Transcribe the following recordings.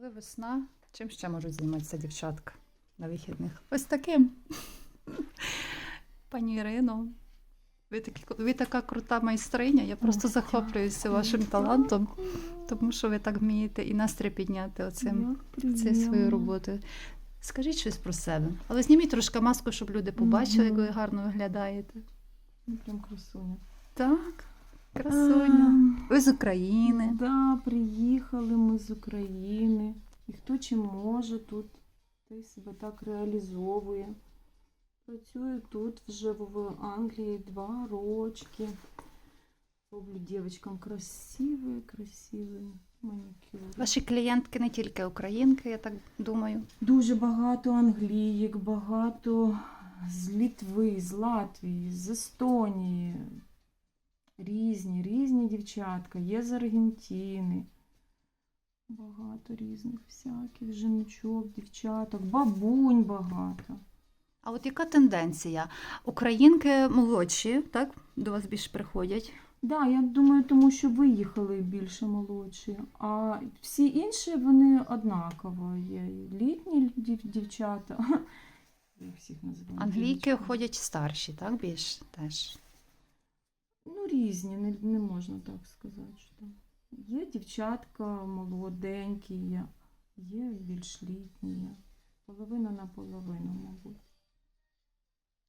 Коли весна, чим ще можуть займатися дівчатка на вихідних? Ось таким. Пані Ірино, ви, такі, ви така крута майстриня. Я просто захоплююся вашим талантом, тому що ви так вмієте і настрій підняти оцим це свою роботу. Скажіть щось про себе. Але зніміть трошки маску, щоб люди побачили, як ви гарно виглядаєте. Ну, Прям красуня. Так, красуня. Ви з України. Да, приїхали ми з України. І хто чим може тут, той себе так реалізовує. Працюю тут вже в Англії два рочки. Роблю дівчатам красиві, красиві манікюри. Ваші клієнтки не тільки українки, я так думаю. Дуже багато англіїк, багато з Літви, з Латвії, з Естонії. Різні, різні дівчатка, є з Аргентини. Багато різних всяких жіночок, дівчаток, бабунь багато. А от яка тенденція? Українки молодші, так, до вас більше приходять. Да, я думаю, тому що виїхали більше молодші. А всі інші вони однаково. Є літні дів- дівчата. Я всіх називаю. Англійки ходять старші, так, більш теж. Ну, різні, не, не можна так сказати. Що так. Є дівчатка молоденькі, є, є більш літні. Половина на половину, мабуть.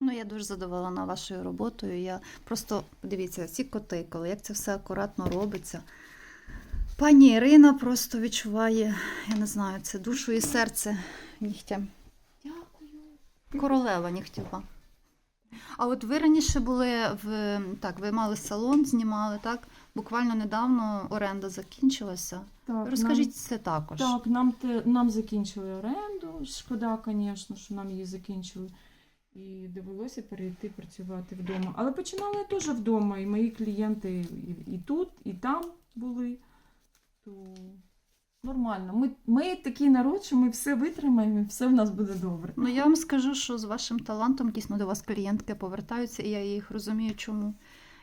Ну, я дуже задоволена вашою роботою. Я просто дивіться, ці коти, коли як це все акуратно робиться. Пані Ірина просто відчуває, я не знаю, це душу і серце нігтям. Дякую. Королева нігтєва. А от ви раніше були в так, ви мали салон, знімали, так? Буквально недавно оренда закінчилася. Так, Розкажіть це також. Так, нам, те, нам закінчили оренду. Шкода, звісно, що нам її закінчили. І довелося перейти працювати вдома. Але починала я теж вдома, і мої клієнти і, і тут, і там були. То нормально. Ми, ми такий народ, що ми все витримаємо, і все в нас буде добре. Ну, я вам скажу, що з вашим талантом дійсно до вас клієнтки повертаються, і я їх розумію, чому.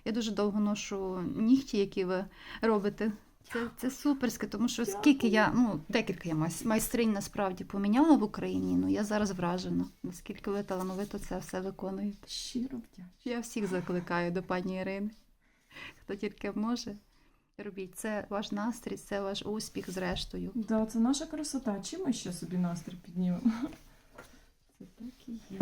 Я дуже довго ношу нігті, які ви робите. Це, це суперське, тому що скільки я, ну, декілька я майстринь насправді поміняла в Україні, ну я зараз вражена, наскільки ви талановито це все виконуєте. Щиро вдячна. Я всіх закликаю до пані Ірини. Хто тільки може, робіть. Це ваш настрій, це ваш успіх, зрештою. Да, це наша красота. Чим ми ще собі настрій піднімемо? Це так і є.